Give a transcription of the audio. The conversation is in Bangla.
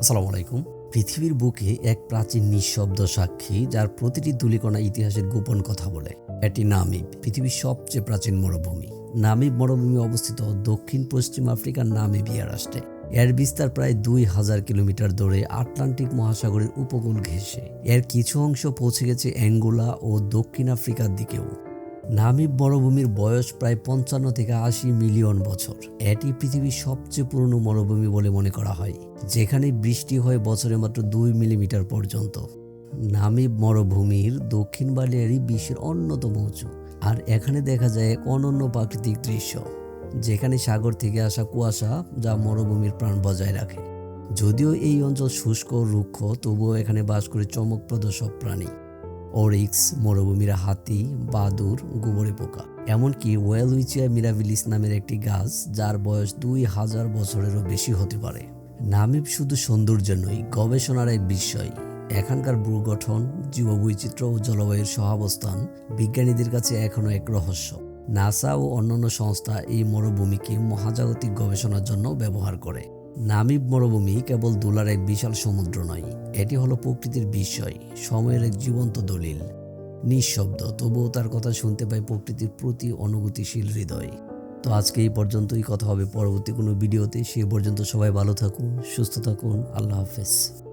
আসসালামু আলাইকুম। পৃথিবীর বুকে এক প্রাচীন নিঃশব্দ সাক্ষী, যার প্রতিটি দুলিকণা ইতিহাসের গোপন কথা বলে। এটি নামিব, পৃথিবীর সবচেয়ে প্রাচীন মরুভূমি। নামিব মরুভূমি অবস্থিত দক্ষিণ পশ্চিম আফ্রিকার নামিবিয়া রাষ্ট্রে। এর বিস্তার প্রায় দুই হাজার কিলোমিটার দূরে আটলান্টিক মহাসাগরের উপকূল ঘেঁষে। এর কিছু অংশ পৌঁছে গেছে অ্যাঙ্গোলা ও দক্ষিণ আফ্রিকার দিকেও। নামিব মরুভূমির বয়স প্রায় পঞ্চান্ন থেকে আশি মিলিয়ন বছর। এটি পৃথিবীর সবচেয়ে পুরনো মরুভূমি বলে মনে করা হয়, যেখানে বৃষ্টি হয় বছরে মাত্র দুই মিলিমিটার পর্যন্ত। নামিব মরুভূমির দক্ষিণ বালিয়ারি বিশ্বের অন্যতম উঁচু, আর এখানে দেখা যায় এক অনন্য প্রাকৃতিক দৃশ্য, যেখানে সাগর থেকে আসা কুয়াশা যা মরুভূমির প্রাণ বজায় রাখে। যদিও এই অঞ্চল শুষ্ক রুক্ষ, তবুও এখানে বাস করে চমকপ্রদ সব প্রাণী। ওরিক্স, মরুভূমির হাতি, বাদুর, গোবরে পোকা। এমনকি ওয়েলউইচিয়া মিরাবিলিস নামের একটি গাছ, যার বয়স দুই হাজার বছরেরও বেশি হতে পারে। নামিব শুধু সৌন্দর্য নয়, গবেষণার এক বিষয়। এখানকার ভূগঠন, জীববৈচিত্র্য ও জলবায়ুর সহাবস্থান বিজ্ঞানীদের কাছে এখনও এক রহস্য। নাসা ও অন্যান্য সংস্থা এই মরুভূমিকে মহাজাগতিক গবেষণার জন্য ব্যবহার করে। নামিব মরুভূমি কেবল দোলার এক বিশাল সমুদ্র নয়, এটি হলো প্রকৃতির বিস্ময়, সময়ের এক জীবন্ত দলিল। নিঃশব্দ, তবুও তার কথা শুনতে পাই প্রকৃতির প্রতি অনুভূতিশীল হৃদয়। তো আজকে এই পর্যন্তই, কথা হবে পরবর্তী কোনো ভিডিওতে, সে পর্যন্ত সবাই ভালো থাকুন, সুস্থ থাকুন, আল্লাহ হাফেজ।